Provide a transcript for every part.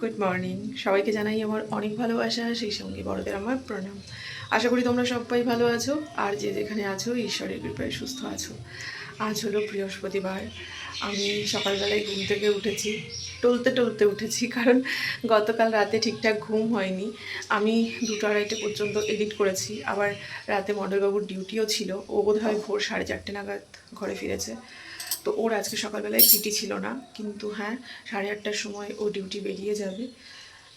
Good morning সবাইকে জানাই আমার অনেক ভালোবাসা, সেই সঙ্গে বড়দের আমার প্রণাম। আশা করি তোমরা সবাই ভালো আছো, আর যে যেখানে আছো, ঈশ্বরের কৃপায় সুস্থ আছো। আজ হলো বৃহস্পতিবার। আমি সকালবেলায় ঘুম থেকে উঠেছি। টলতে টলতে উঠেছি, কারণ গতকাল রাতে ঠিকঠাক ঘুম হয়নি। আমি দুটো আড়াইটে পর্যন্ত এডিট করেছি। আবার রাতে মডেলবাবুর ডিউটিও ছিল। ও বোধ হয় ভোর সাড়ে চারটে নাগাদ ঘরে ফিরেছে। তো ওর আজকে সকালবেলায় পিটি ছিল না, কিন্তু হ্যাঁ সাড়ে আটটার সময় ও ডিউটি বেরিয়ে যাবে।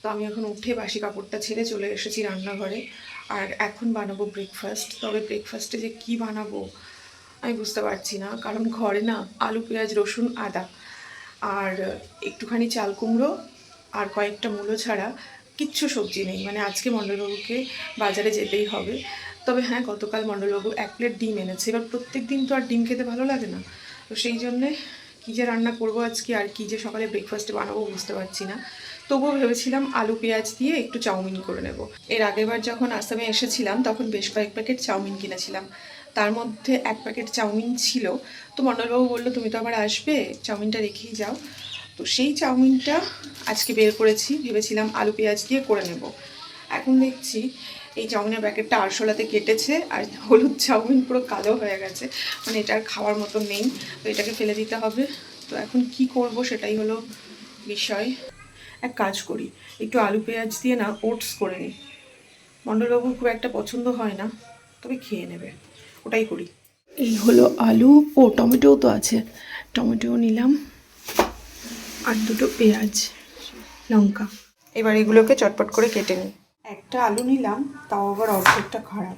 তো আমি এখন উঠে বাসি কাপড়টা ছেড়ে চলে এসেছি রান্নাঘরে। আর এখন বানাবো ব্রেকফাস্ট তবে ব্রেকফাস্টে যে কি বানাবো, আমি বুঝতে পারছি না। কারণ ঘরে না আলু, পেঁয়াজ, রসুন, আদা। আর একটুখানি চাল কুমড়ো আর কয়েকটা মূলো ছাড়া কিচ্ছু সবজি নেই। মানে আজকে মণ্ডলবাবুকে বাজারে যেতেই হবে। তবে হ্যাঁ গতকাল মণ্ডলবাবু এক প্লেট ডিম এনেছে। এবার প্রত্যেক দিন তো আর ডিম খেতে ভালো লাগে না। তো সেই জন্যে কী যে রান্না করব আজকে আর কী যে সকালে ব্রেকফাস্টে বানাবো বুঝতে পারছি না। তবুও ভেবেছিলাম আলু পেঁয়াজ দিয়ে একটু চাউমিন করে নেব। এর আগেরবার যখন আসামে এসেছিলাম, তখন বেশ কয়েক প্যাকেট চাউমিন কিনেছিলাম। তার মধ্যে এক প্যাকেট চাউমিন ছিল। তো মণ্ডলবাবু বলল, তুমি তো আবার আসবে, চাউমিনটা রেখেই যাও। তো সেই চাউমিনটা আজকে বের করেছি। ভেবেছিলাম আলু পেঁয়াজ দিয়ে করে নেব। এখন দেখছি এই চাউমিনের প্যাকেটটা আরশোলাতে কেটেছে আর হলুদ চাউমিন পুরো কালো হয়ে গেছে। মানে এটা আর খাওয়ার মতো নেই, তো এটাকে ফেলে দিতে হবে। তো এখন কি করব সেটাই হলো বিষয়। এক কাজ করি, একটু আলু পেঁয়াজ দিয়ে না ওটস করে নিই। মণ্ডলবাবুর খুব একটা পছন্দ হয় না, তবে খেয়ে নেবে, ওটাই করি। এই হলো আলু ও টমেটোও তো আছে, টমেটোও নিলাম আর দুটো পেঁয়াজ, লঙ্কা। এবার এগুলোকে চটপট করে কেটে নিই। একটা আলু নিলাম তাও আবার অর্ধেকটা খারাপ।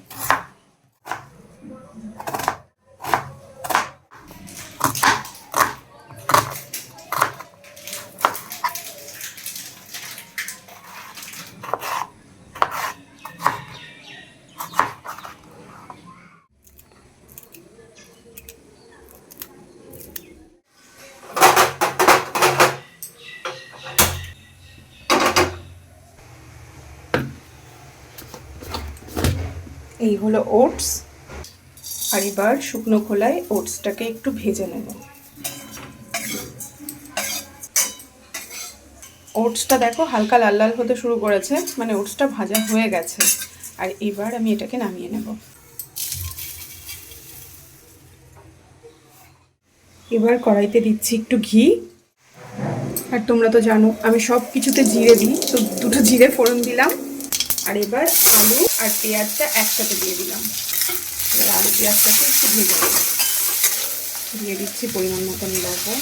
এই হলো ওটস। আর এবার শুকনো খোলায় ওটসটাকে একটু ভেজে নেব। ওটসটা দেখো হালকা লাল লাল হতে শুরু করেছে মানে ওটসটা ভাজা হয়ে গেছে। আর এবার আমি এটাকে নামিয়ে নেব। এবার কড়াইতে দিচ্ছি একটু ঘি। আর তোমরা তো জানো, আমি সব কিছুতে জিরে দিই, তো দুটো জিরে ফোড়ন দিলাম। আর এবার আলু আর পেঁয়াজটা একসাথে দিয়ে দিলাম। এবার আলু পেঁয়াজটাকে একটু ভেজে দিয়ে দিচ্ছি পরিমাণ মতন লবণ।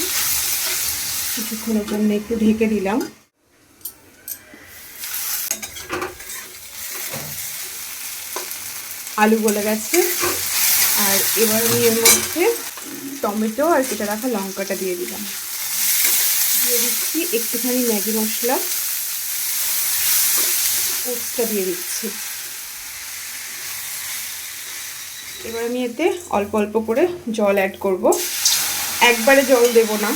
কিছুক্ষণের জন্য একটু ঢেকে দিলাম। আলু গলে গেছে। আর এবার আমি এর মধ্যে টমেটো আর কেটে রাখা লঙ্কাটা দিয়ে দিলাম। দিয়ে দিচ্ছি একটুখানি ম্যাগি মশলা। ওটসটা দিয়ে দিচ্ছি। এবার আমি এতে অল্প অল্প করে জল অ্যাড করব। একবারে জল দেব না।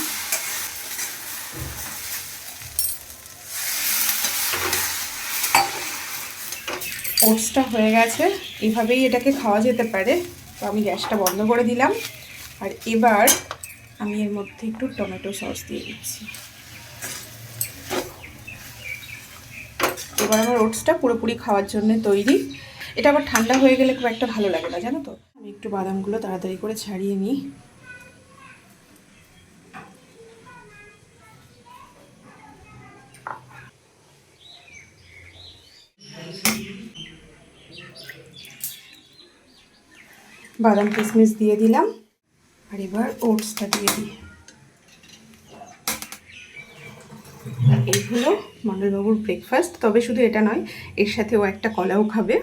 ওটসটা হয়ে গেছে। এভাবেই এটাকে খাওয়া যেতে পারে। তো আমি গ্যাসটা বন্ধ করে দিলাম। আর এবার আমি এর মধ্যে একটু টমেটো সস দিয়ে দিচ্ছি। এবার আমার ওটসটা পুরোপুরি খাওয়ার জন্য তৈরি। এটা আবার ঠান্ডা হয়ে গেলে খুব একটা ভালো লাগে না, জানো তো? আমি একটু বাদামগুলো তাড়াতাড়ি করে ছাড়িয়ে নিই। বাদাম কিশমিশ দিয়ে দিলাম। আর এবার ওটসটা দিয়ে দিই। এই হলো মণ্ডলবাবুর ব্রেকফাস্ট তবে শুধু এটা নয় এর সাথে ও একটা কলাও খাবে।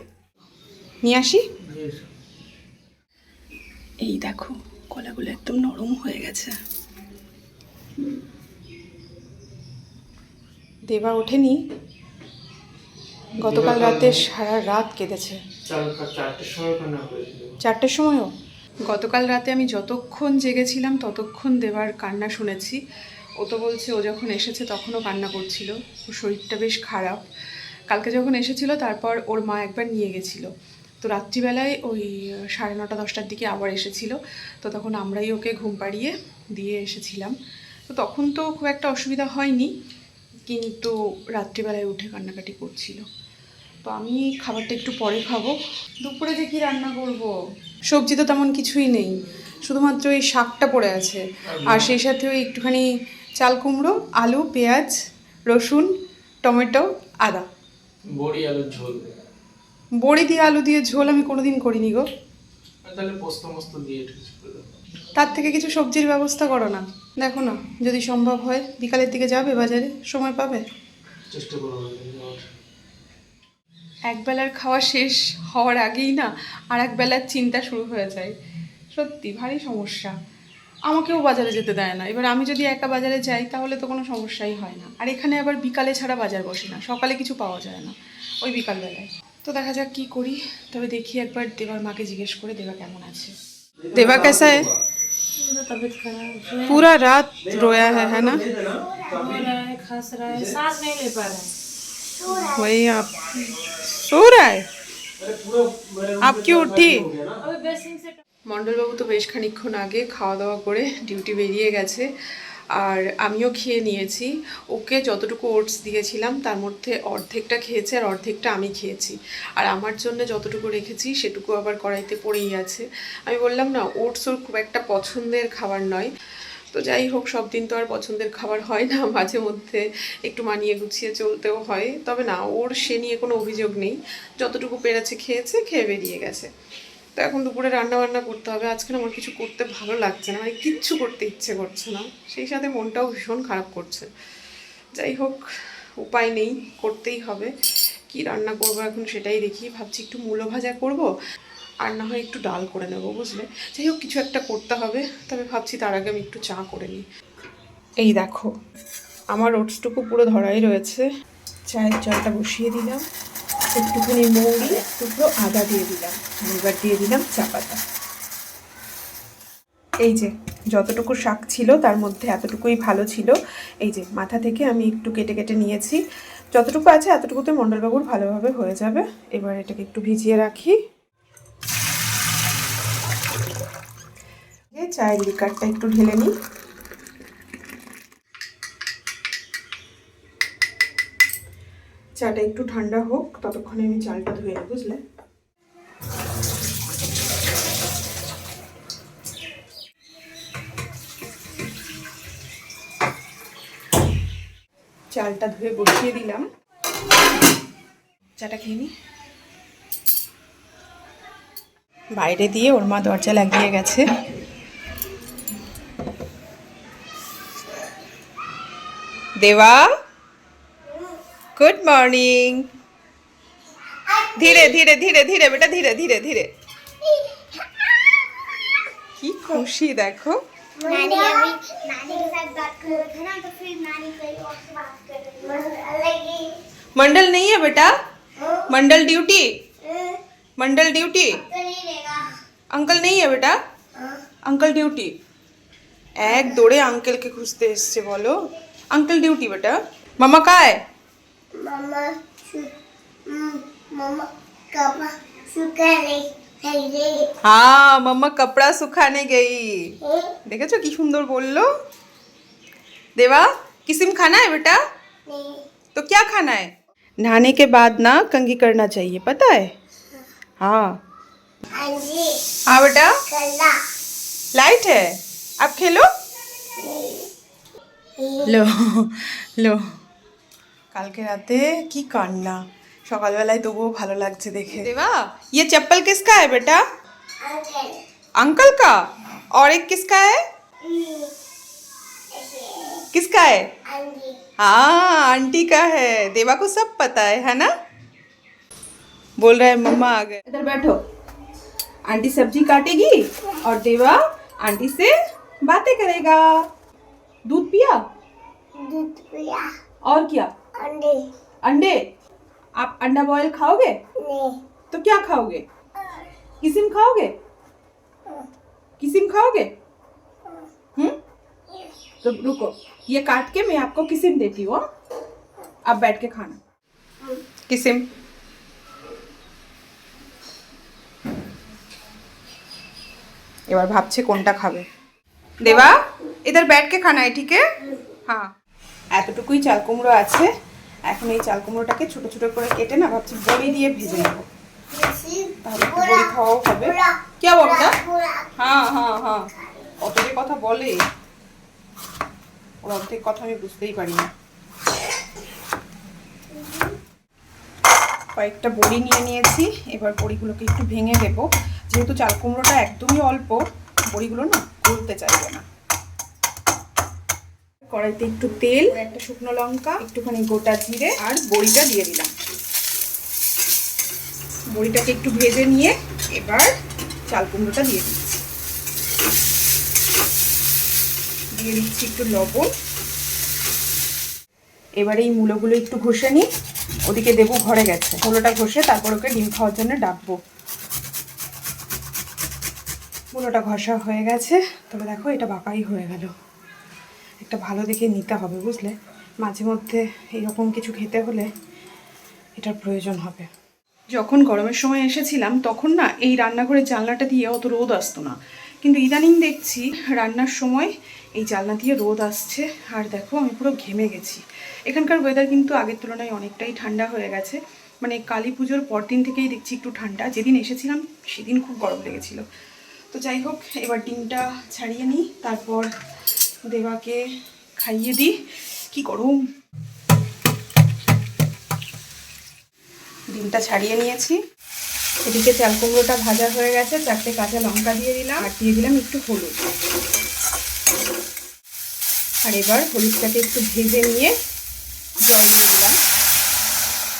নিয়ে আসি? এই দেখো কলাগুলো একদম নরম হয়ে গেছে। দেবা ওঠেনি। গতকাল রাতে সারা রাত কেঁদেছে। চারটের সময়ও? গতকাল রাতে আমি যতক্ষণ জেগেছিলাম ততক্ষণ দেবার কান্না শুনেছি। ও তো বলছে, ও যখন এসেছে তখনও কান্না করছিল। ওর শরীরটা বেশ খারাপ। কালকে যখন এসেছিল, তারপর ওর মা একবার নিয়ে গেছিল। তো রাত্রিবেলায় ওই সাড়ে নটা, দশটার দিকে আবার এসেছিল। তো তখন আমরাই ওকে ঘুম পাড়িয়ে দিয়ে এসেছিলাম। তো তখন তো খুব একটা অসুবিধা হয়নি, কিন্তু রাত্রিবেলায় উঠে কান্নাকাটি করছিল। তো আমি খাবারটা একটু পরে খাব। দুপুরে যে কি রান্না করব? সবজি তো তেমন কিছুই নেই। শুধুমাত্র ওই শাকটা পড়ে আছে। আর সেই সাথে ওই একটুখানি চাল কুমড়ো আলু পেঁয়াজ রসুন টমেটো আদা। বড়ি আলুর ঝোল। বড়ি দিয়ে আলু দিয়ে ঝোল আমি কোনোদিন করিনি গো। তাহলে পোস্ত মস্ত দিয়ে। তার থেকে কিছু সবজির ব্যবস্থা করো না। দেখো না যদি সম্ভব হয় বিকালের দিকে যাবে বাজারে সময় পাবে? চেষ্টা করব একবেলার খাওয়া শেষ হওয়ার আগেই না আর এক বেলার চিন্তা শুরু হয়ে যায়। সত্যি ভারী সমস্যা আমাকেও বাজারে যেতে দেয় না এবার আমি যদি একা বাজারে যাই তাহলে তো কোনো সমস্যাই হয় না আর এখানে আবার বিকালে ছাড়া বাজার বসে না সকালে কিছু পাওয়া যায় না ওই বিকালবেলায় তো দেখা যাক কি করি তবে দেখি একবার দেবার মাকে জিজ্ঞেস করে দেবা কেমন আছে দেবা कैसा है तबीयत खराब है पूरा रात रोया है है ना हो रहा है खस रहा है सांस नहीं ले पा रहा है वही आप सो रहा है आप क्यों उठी अभी बेसिन से মণ্ডলবাবু তো বেশ খানিক্ষণ আগে খাওয়া দাওয়া করে ডিউটি বেরিয়ে গেছে, আর আমিও খেয়ে নিয়েছি। ওকে যতটুকু ওটস দিয়েছিলাম, তার মধ্যে অর্ধেকটা খেয়েছে আর অর্ধেকটা আমি খেয়েছি। আর আমার জন্য যতটুকু রেখেছি, সেটুকু আবার কড়াইতে পড়েই আছে। আমি বললাম, না, ওটস ওর খুব একটা পছন্দের খাবার নয়। তো যাই হোক সব দিন তো আর পছন্দের খাবার হয় না, মাঝে মধ্যে একটু মানিয়ে গুছিয়ে চলতেও হয়। তবে না, ওর সে নিয়ে কোনো অভিযোগ নেই। যতটুকু পেরেছে খেয়েছে, খেয়ে বেরিয়ে গেছে। এখন দুপুরে রান্না বান্না করতে হবে। আজকে আমার কিছু করতে ভালো লাগছে না মানে কিচ্ছু করতে ইচ্ছে করছে না। সেই সাথে মনটাও ভীষণ খারাপ করছে। যাই হোক, উপায় নেই, করতেই হবে। কি রান্না করব এখন সেটাই দেখি। ভাবছি একটু মূলো ভাজা করব আর না হয় একটু ডাল করে নেব, বুঝলে? যাই হোক, কিছু একটা করতে হবে। তবে ভাবছি তার আগে আমি একটু চা করে নিই। এই দেখো, আমার ওটসটুকু পুরো ধরাই রয়েছে। চায়ের জলটা বসিয়ে দিলাম। একটুখানি মৌরি টুকরো আদা দিয়ে দিলাম এবার দিয়ে দিলাম চা পাতা। এই যে, যতটুকু শাক ছিল তার মধ্যে এতটুকুই ভালো ছিল। এই যে, মাথা থেকে আমি একটু কেটে কেটে নিয়েছি। যতটুকু আছে এতটুকুতে মণ্ডলবাবুর ভালোভাবে হয়ে যাবে। এবার এটাকে একটু ভিজিয়ে রাখি। চায়ের লিকারটা একটু ঢেলে নিই। চাটা একটু ঠান্ডা হোক, ততক্ষণে আমি চালটা ধুয়ে নিই বুঝলে? চালটা ধুয়ে বসিয়ে দিলাম। চাটা খেয়ে নি? বাইরে দিয়ে ওর মা দরজা লাগিয়ে গেছে। দেওয়া? গুড মর্নিং ধীরে ধীরে ধীরে ধীরে বেটা ধীরে ধীরে ধীরে কি খুশি দেখো नानी अभी नानी के साथ बात कर रहा था ना तो फिर नानी कहीं और से बात कर रही है लगी मंडल नहीं है बेटा मंडल ड्यूटी मंडल ड्यूटी तो नहीं रहेगा अंकल नहीं है बेटा আঙ্কেল ডিউটি এক দৌড়ে আঙ্কেলকে খুঁজতে এসছে বলো আঙ্কেল ডিউটি বেটা মামা কায় मम्मा शु- हम्म, मम्मा कपा सुखा नहीं चाहिए হ্যাঁ মাম্মা কাপড়া শুকানে গেই हैं? দেখেছো কি সুন্দর বললো देवा किसिम खाना है बेटा नहीं तो क्या खाना है नहाने के बाद ना कंघी करना चाहिए पता है हाँ अंजी हाँ बेटा कला लाइट है आप खेलो লো লো কালকে রাতে কি কান্না সকালবেলায় তবুও ভালো লাগছে দেখে দেবা ये चप्पल किसका है बेटा अंकल अंकल का और एक किसका है हम्म, किसका है अंजी हाँ आंटी का है देवा को सब पता है है ना बोल रहा है मम्मा आ गए इधर बैठो आंटी सब्जी काटेगी और देवा आंटी से बातें करेगा दूध पिया दूध पिया और क्या अंडे अंडे आप अंडा बॉयल खाओगे नहीं तो क्या खाओगे किसिम खाओगे किसिम खाओगे हम्म तो रुको ये काट के मैं आपको किसिम देती हूँ हाँ? आप बैठ के खाना किसिम এবার ভাবছে কোনটা খাবে দেবা इधर बैठ के खाना है ठीक है हाँ এতটুকুই চাল কুমড়ো আছে এখন এই চাল কুমড়োটাকে ছোট ছোট করে কেটে না ভাবছি বড়ি দিয়ে ভেজে নেব। তাহলে বড়ি খাওয়াও হবে। হ্যাঁ হ্যাঁ হ্যাঁ। যে কথা বলে। ওর কথা আমি বুঝতেই পারি না। কয়েকটা বড়ি নিয়ে নিয়েছি। এবার বড়িগুলোকে একটু ভেঙে দেবো যেহেতু চাল কুমড়োটা একদমই অল্প, বড়িগুলো না গলতে চাইবে না। কড়াইতে একটু তেল, একটা শুকনো লঙ্কা, একটুখানি গোটা জিরে আর বড়িটা দিয়ে দিলাম। বড়িটাকে একটু ভেজে নিয়ে এবার চাল কুমড়োটা দিয়ে দিচ্ছি। দিয়ে দিচ্ছি একটু লবণ। এবার এই মূলোগুলো একটু ঘষে নিই। ওদিকে দেবো ঘরে গেছে। মূলোটা ঘষে তারপর ওকে ডিম খাওয়ার জন্য ডাকবো। মূলোটা ঘষা হয়ে গেছে। তবে দেখো এটা বাঁকাই হয়ে গেল। একটা ভালো দেখে নিতে হবে, বুঝলে? মাঝে মধ্যে এইরকম কিছু খেতে হলে এটার প্রয়োজন হবে। যখন গরমের সময় এসেছিলাম, তখন না এই রান্নাঘরের জানলাটা দিয়ে অত রোদ আসতো না। কিন্তু ইদানিং দেখছি রান্নার সময় এই জানলা দিয়ে রোদ আসছে, আর দেখো আমি পুরো ঘেমে গেছি। এখানকার ওয়েদার কিন্তু আগের তুলনায় অনেকটাই ঠান্ডা হয়ে গেছে। মানে কালী পুজোর পরদিন থেকেই দেখছি একটু ঠান্ডা, যেদিন এসেছিলাম সেদিন খুব গরম লেগেছিল। তো যাই হোক, এবার ডিমটা ছাড়িয়ে নিই, তারপর দেবাকে খাইয়ে দিই কি করুম ডিমটা ছাড়িয়ে নিয়েছি। এদিকে চাল কুমড়োটা ভাজা হয়ে গেছে। চারটে কাঁচা লঙ্কা দিয়ে দিলাম। আর দিয়ে দিলাম একটু হলুদ। আর এবার হলুদটাকে একটু ভেজে নিয়ে জল দিয়ে দিলাম।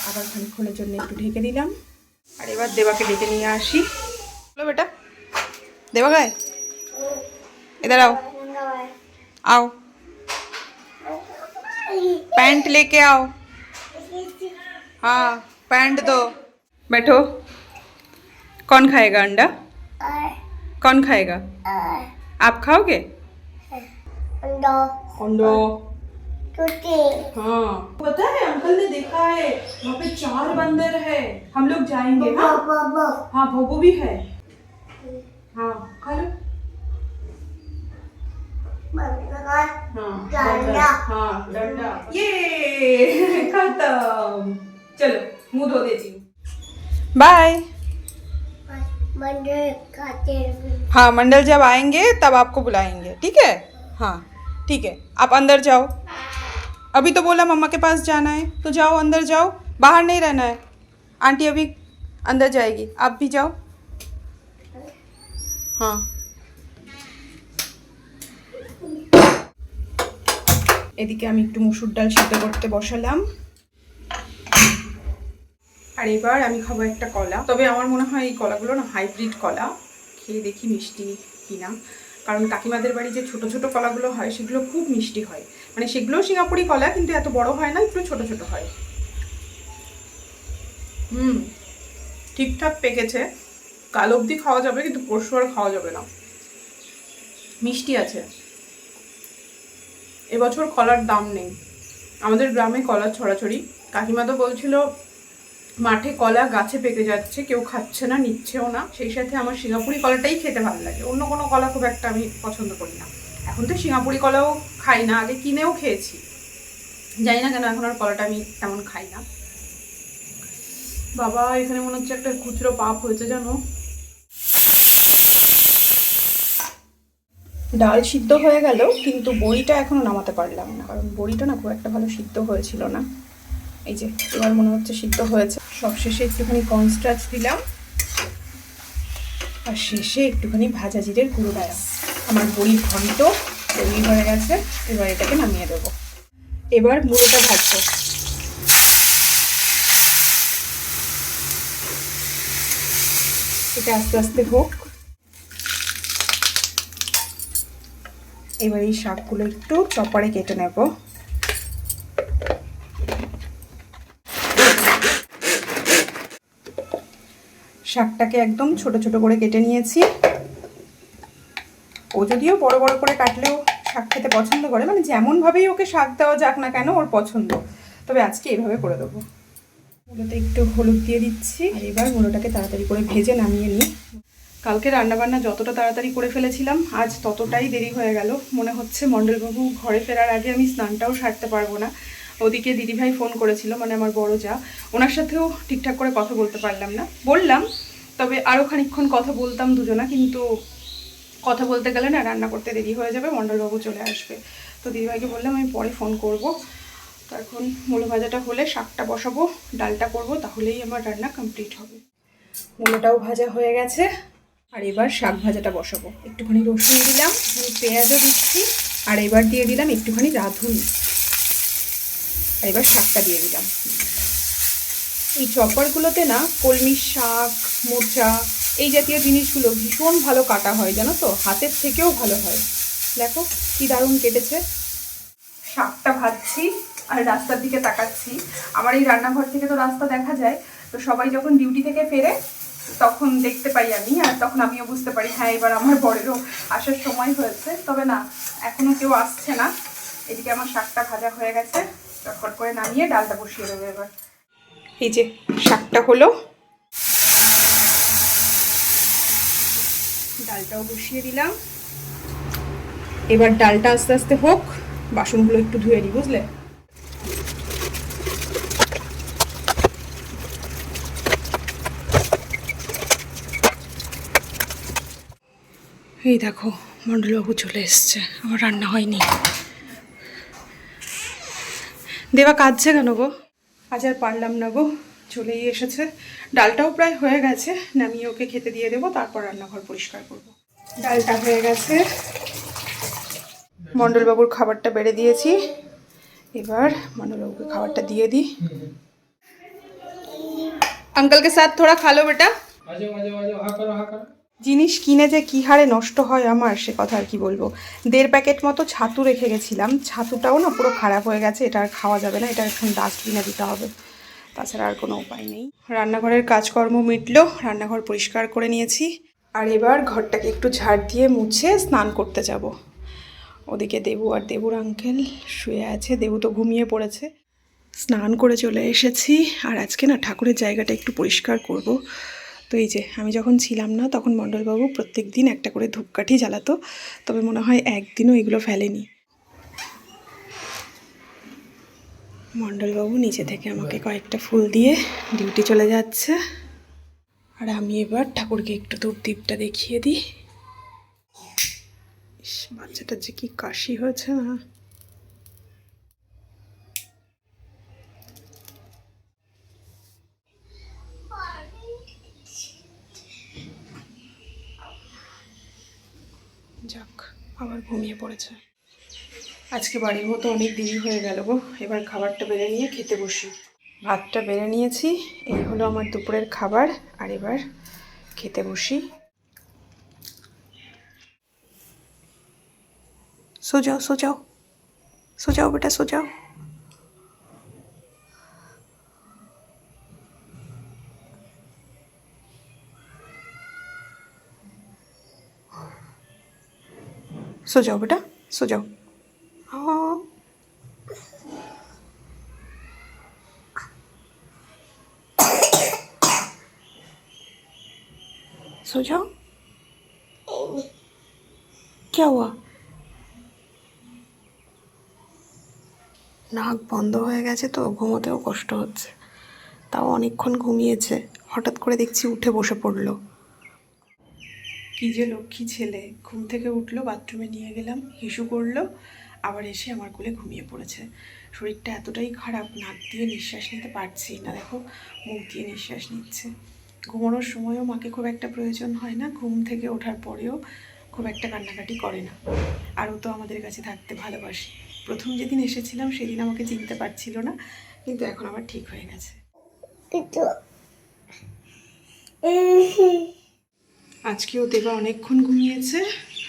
আবার খানিক্ষণের জন্য একটু ঢেকে দিলাম। আর এবার দেবাকে ডেকে নিয়ে আসি। হলো বেটা দেবা গায়ে? এ দাঁড়াও। आओ। पैंट लेके आओ। हाँ पैंट दो। बैठो। कौन खाएगा अंडा? कौन खाएगा? आप खाओगे? अंडो। हाँ। पता है अंकल ने देखा है वहाँ पे चार बंदर है। हम लोग जाएँगे हाँ? हाँ भोगो भी है। हाँ खा लो। हाँ बाय हाँ मंडल जब आएँगे, तब आपको बुलाएँगे, ठीक है? हाँ ठीक है। आप अंदर जाओ। अभी तो बोला मम्मा के पास जाना है तो जाओ, अंदर जाओ। बाहर नहीं रहना है। आंटी अभी अंदर जाएगी। आप भी जाओ। हाँ। এদিকে আমি একটু মুসুর ডাল সিদ্ধ করতে বসালাম। আর এবার আমি খাব একটা কলা। তবে আমার মনে হয় এই কলাগুলো না হাইব্রিড কলা। খেয়ে দেখি মিষ্টি কিনা। কারণ কাকিমাদের বাড়ি যে ছোট ছোট কলাগুলো হয়, সেগুলো খুব মিষ্টি হয়। মানে সেগুলো সিঙ্গাপুরি কলা, কিন্তু এত বড় হয় না, একটু ছোট ছোট হয়। হুম, ঠিকঠাক পেকেছে। কাল অবধি খাওয়া যাবে, কিন্তু পরশু আর খাওয়া যাবে না। মিষ্টি আছে। এবছর কলার দাম নেই। আমাদের গ্রামে কলার ছড়াছড়ি। কাকিমা তো বলছিল, মাঠে কলা গাছে পেকে যাচ্ছে, কেউ খাচ্ছে না, নিচ্ছেও না। সেই সাথে আমার সিঙ্গাপুরি কলাটাই খেতে ভালো লাগে। অন্য কোনো কলা খুব একটা আমি পছন্দ করি না। এখন তো সিঙ্গাপুরি কলাও খাই না, আগে কিনেও খেয়েছি। জানি না কেন এখন আর কলাটা আমি তেমন খাই না। বাবা, এখানে মনে হচ্ছে একটা খুচরো পাপ হয়েছে জানো? ডাল সিদ্ধ হয়ে গেল, কিন্তু বড়িটা এখনও নামাতে পারলাম না, কারণ বড়িটা না খুব একটা ভালো সিদ্ধ হয়েছিল না। এই যে, এবার মনে হচ্ছে সিদ্ধ হয়েছে। সবশেষে একটুখানি কর্নস্টার্চ দিলাম, আর শেষে একটুখানি ভাজা জিরের গুঁড়ো দিলাম আমার বড়ির ঘন্ট তৈরি হয়ে গেছে, এবার এটাকে নামিয়ে দেবো। এবার মুড়োটা ভাজবো। এটা আস্তে আস্তে হোক। এবার এই শাকগুলো একটু চপারে কেটে নেব। শাকটাকে একদম ছোট ছোট করে কেটে নিয়েছি। ও যদিও বড় বড় করে কাটলেও শাক খেতে পছন্দ করে মানে যেমনভাবেই ওকে শাক দেওয়া যাক না কেন, ওর পছন্দ। তবে আজকে এইভাবে করে দেবো। মুলোতে একটু হলুদ দিয়ে দিচ্ছি এবার মুলোটাকে তাড়াতাড়ি করে ভেজে নামিয়ে নিই। কালকে রান্নাবান্না যতটা তাড়াতাড়ি করে ফেলেছিলাম, আজ ততটাই দেরি হয়ে গেল। মনে হচ্ছে মণ্ডলবাবু ঘরে ফেরার আগে আমি স্নানটাও সারতে পারব না। ওদিকে দিদিভাই ফোন করেছিল মানে আমার বড় যা। ওনার সাথেও ঠিকঠাক করে কথা বলতে পারলাম না। বললাম, তবে আরও খানিকক্ষণ কথা বলতাম দুজনা, কিন্তু কথা বলতে গেলে না রান্না করতে দেরি হয়ে যাবে, মণ্ডলবাবু চলে আসবে। তো দিদিভাইকে বললাম, আমি পরে ফোন করব। তো এখন মূলো ভাজাটা হলে শাকটা বসাবো, ডালটা করব, তাহলেই আমার রান্না কমপ্লিট হবে। মূলোটাও ভাজা হয়ে গেছে। আর এবার শাক ভাজাটা বসাবো। একটুখানি রসুন দিলাম পেঁয়াজও দিচ্ছি, আর এবার দিয়ে দিলাম একটুখানি রাঁধুনি। আর এবার শাকটা দিয়ে দিলাম। এই চপারগুলোতে না, কলমি শাক, মোচা, এই জাতীয় জিনিসগুলো ভীষণ ভালো কাটা হয়, জানো তো? হাতের থেকেও ভালো হয়। দেখো কি দারুণ কেটেছে। শাকটা ভাজছি আর রাস্তার দিকে তাকাচ্ছি। আমার এই রান্নাঘর থেকে তো রাস্তা দেখা যায়, তো সবাই যখন ডিউটি থেকে ফেরে তখন দেখতে পাই আমি, আর তখন আমিও বুঝতে পারি হ্যাঁ এবার আমার বরেরও আসার সময় হয়েছে। তবে না, এখনও কেউ আসছে না। এদিকে আমার শাকটা ভাজা হয়ে গেছে। চটপট করে নামিয়ে ডালটা বসিয়ে দেবো এবার। এই যে, শাকটা হলো। ডালটাও বসিয়ে দিলাম। এবার ডালটা আস্তে আস্তে হোক, বাসনগুলো একটু ধুয়ে নিই, বুঝলে? এই দেখো মণ্ডলবাবু চলে এসছে আমার রান্না হয়নি দেবা কাঁদছে কেন গো আজ আর পারলাম না গো চলেই এসেছে ডালটাও প্রায় হয়ে গেছে নামিয়ে ওকে খেতে দিয়ে দেবো তারপর রান্নাঘর পরিষ্কার করব ডালটা হয়ে গেছে মণ্ডলবাবুর খাবারটা বেড়ে দিয়েছি এবার মণ্ডলবাবুকে খাবারটা দিয়ে দিই अंकल के साथ थोड़ा खा लो बेटा आ जाओ आ जाओ आ जाओ हाँ करो हाँ करो জিনিস কিনে যে কী হারে নষ্ট হয় আমার, সে কথা আর কি বলব। দেড় প্যাকেট মতো ছাতু রেখে গেছিলাম। ছাতুটাও না পুরো খারাপ হয়ে গেছে, এটা আর খাওয়া যাবে না, এটা এখন ডাস্টবিনে দিতে হবে। তাছাড়া আর কোনো উপায় নেই। রান্নাঘরের কাজকর্ম মিটলো, রান্নাঘর পরিষ্কার করে নিয়েছি। আর এবার ঘরটাকে একটু ঝাড় দিয়ে মুছে স্নান করতে যাব। ওদিকে দেবু আর দেবুর আঙ্কেল শুয়ে আছে, দেবু তো ঘুমিয়ে পড়েছে। স্নান করে চলে এসেছি, আর আজকে না ঠাকুরের জায়গাটা একটু পরিষ্কার করব। তো এই যে আমি যখন ছিলাম না তখন মণ্ডলবাবু প্রত্যেক দিন একটা করে ধূপকাঠি জ্বালাতো। তবে মনে হয় একদিনও এগুলো ফেলেনি। মণ্ডলবাবু নিচে থেকে আমাকে কয়েকটা ফুল দিয়ে ডিউটি চলে যাচ্ছে। আর আমি এবার ঠাকুরকে একটু ধূপ দ্বীপটা দেখিয়ে দিই। ইস, বাচ্চাটার যে কি কাশি হয়েছে না। যাক আবার ঘুমিয়ে পড়েছে। আজকে বাড়ির মতো অনেক দেরি হয়ে গেল গো। এবার খাবারটা বেড়ে নিয়ে খেতে বসি। ভাতটা বেড়ে নিয়েছি, এই হলো আমার দুপুরের খাবার, আর এবার খেতে বসি। সোজাও সোজাও সোজাও বেটা, সো যাও বেটা সো যাও सो जाओ बेटा सो जाओ हाँ सो जाओ क्या हुआ নাক বন্ধ হয়ে গেছে তো ঘুমোতেও কষ্ট হচ্ছে তাও অনেকক্ষণ ঘুমিয়েছে হঠাৎ করে দেখছি উঠে বসে পড়লো কি যে লক্ষ্মী ছেলে। ঘুম থেকে উঠল, বাথরুমে নিয়ে গেলাম, হিসু করল, আবার এসে আমার কোলে ঘুমিয়ে পড়েছে। শরীরটা এতটাই খারাপ, নাক দিয়ে নিঃশ্বাস নিতে পারছি না, দেখো, মুখ দিয়ে নিঃশ্বাস নিচ্ছে। ঘুমানোর সময়ও মাকে খুব একটা প্রয়োজন হয় না, ঘুম থেকে ওঠার পরেও খুব একটা কান্নাকাটি করে না। আরও তো আমাদের কাছে থাকতে ভালোবাসি। প্রথম যেদিন এসেছিলাম, সেদিন আমাকে চিনতে পারছিল না, কিন্তু এখন আবার ঠিক হয়ে গেছে। কিন্তু আজকেও দেবা অনেকক্ষণ ঘুমিয়েছে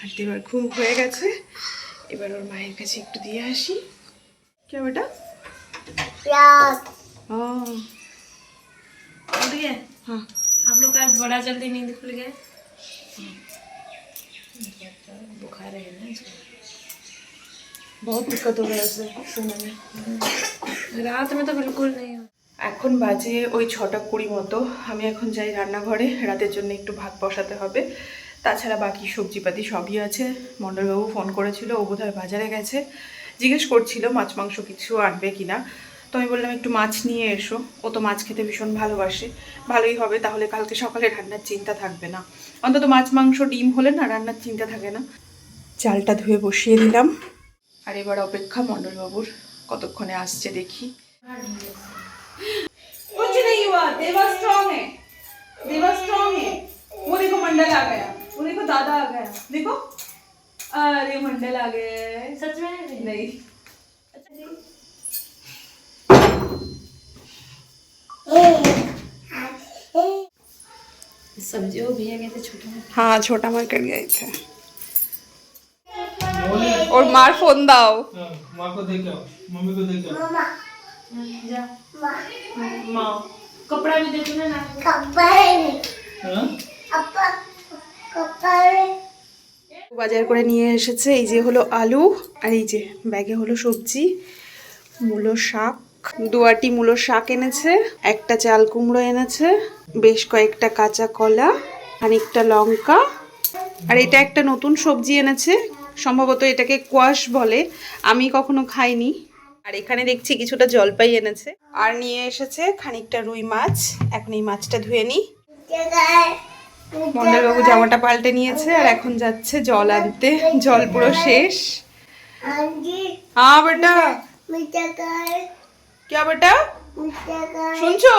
আর দেবার ঘুম হয়ে গেছে এবার ওর মায়ের কাছে একটু দিয়ে আসি কে ওটা प्याज ও उठ गए हाँ आप लोग का बड़ा जल्दी नींद खुल गया बुखार है ना इसको। बहुत दिक्कत हो गया उसे सोने में रात में तो बिल्कुल नहीं हो এখন বাজে ওই ছটা কুড়ি মতো। আমি এখন যাই রান্নাঘরে, রাতের জন্য একটু ভাত বসাতে হবে। তাছাড়া বাকি সবজিপাতি সবই আছে। মণ্ডলবাবু ফোন করেছিল, ও বোধহয় বাজারে গেছে। জিজ্ঞেস করছিল মাছ মাংস কিছু আনবে কিনা। তো আমি বললাম, একটু মাছ নিয়ে এসো। ও তো মাছ খেতে ভীষণ ভালোবাসে। ভালোই হবে, তাহলে কালকে সকালে রান্নার চিন্তা থাকবে না। অন্তত মাছ মাংস, ডিম হলে না রান্নার চিন্তা থাকে না। চালটা ধুয়ে বসিয়ে দিলাম। আর এবার অপেক্ষা মণ্ডলবাবুর কতক্ষণে আসছে দেখি। कुछ नहीं हुआ देवा स्ट्रांग है। देवा स्ट्रांग है। वो देखो मंडल आ गया। वो देखो दादा आ गया। देखो। अरे मंडल आ गया। सच में? नहीं। नहीं सब्ज़ी वो भैया गए थे छोटा हाँ छोटा मार्केट गए थे। और मार फ़ोन दाओ। हाँ, माँ को देख मम्मी को देख जा ma, माँ कपड़ा भी दे तूने ना kapal, हाँ? apa, kapal. বাজার করে নিয়ে এসেছে এই যে হলো আলু আর এই যে ব্যাগে হলো সবজি মূলো শাক দুয়াটি মূলো শাক এনেছে একটা চাল কুমড়ো এনেছে বেশ কয়েকটা কাঁচা কলা খানিকটা লঙ্কা আর এটা একটা নতুন সবজি এনেছে সম্ভবত এটাকে কোয়াশ বলে আমি কখনো খাইনি আর এখানে দেখছি কিছুটা জলপাই এনেছে। আর নিয়ে এসেছে খানিকটা রুই মাছ। এখন এই মাছটা ধুয়ে নিই। মন্ডলবাবু জামাটা পাল্টে নিয়েছে আর এখন যাচ্ছে জল আনতে। জল পুরো শেষ। হ্যাঁ বেটা। কে বেটা? শুনছো?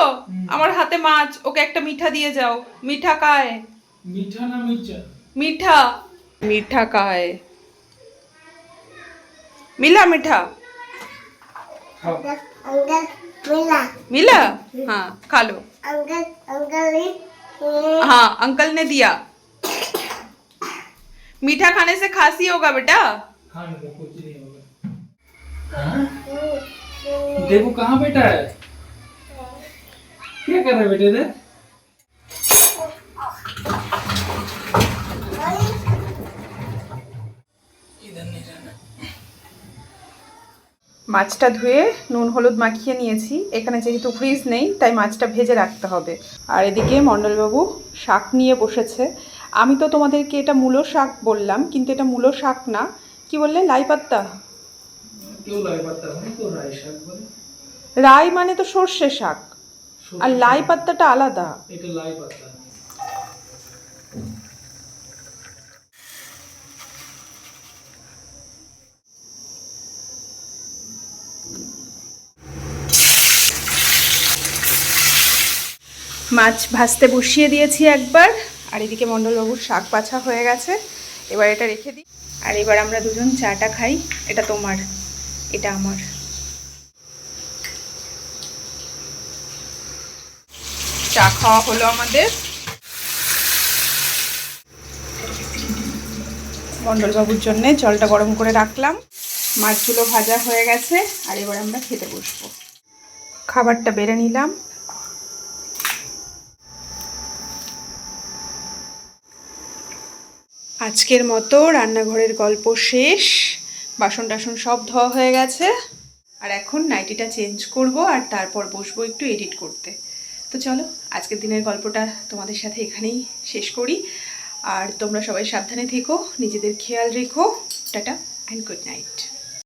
আমার হাতে মাছ। ওকে একটা মিঠা দিয়ে যাও। মিঠা কায়? মিঠা মিঠা মিঠা। মিঠা কায়। মিলা মিঠা। Angkat, mila, मिला। हाँ खा लो। अंकल अंकल ने हाँ अंकल ने दिया। मीठा खाने से खांसी होगा बेटा। खाने का कुछ नहीं होगा। हाँ? देखो कहाँ बैठा है? क्या कर रहे बेटे इधर? মাছটা ধুয়ে নুন হলুদ মাখিয়ে নিয়েছি। এখানে যেহেতু ফ্রিজ নেই তাই মাছটা ভেজে রাখতে হবে। আর এদিকে মণ্ডলবাবু শাক নিয়ে বসেছে। আমি তো তোমাদেরকে এটা মূলো শাক বললাম কিন্তু এটা মূলো শাক না। কি বললে? লাই পাত্তা? রাই মানে তো সর্ষে শাক। আর লাই পাত্তাটা আলাদা। মাছ ভাজতে বসিয়ে দিয়েছি একবার। আর এদিকে মণ্ডলবাবুর শাক পাছা হয়ে গেছে। এবার এটা রেখে দিই। আর এবার আমরা দুজন চাটা খাই। এটা তোমার, এটা আমার। চা খাওয়া হলো আমাদের। মণ্ডলবাবুর জন্যে জলটা গরম করে রাখলাম। মাছগুলো ভাজা হয়ে গেছে। আর এবার আমরা খেতে বসবো। খাবারটা বেড়ে নিলাম। আজকের মতো রান্নাঘরের গল্প শেষ। বাসন টাসন সব ধোয়া হয়ে গেছে। আর এখন নাইটিটা চেঞ্জ করব আর তারপর বসবো একটু এডিট করতে। তো চলো, আজকের দিনের গল্পটা তোমাদের সাথে এখানেই শেষ করি। আর তোমরা সবাই সাবধানে থেকো, নিজেদের খেয়াল রেখো। Tata and good night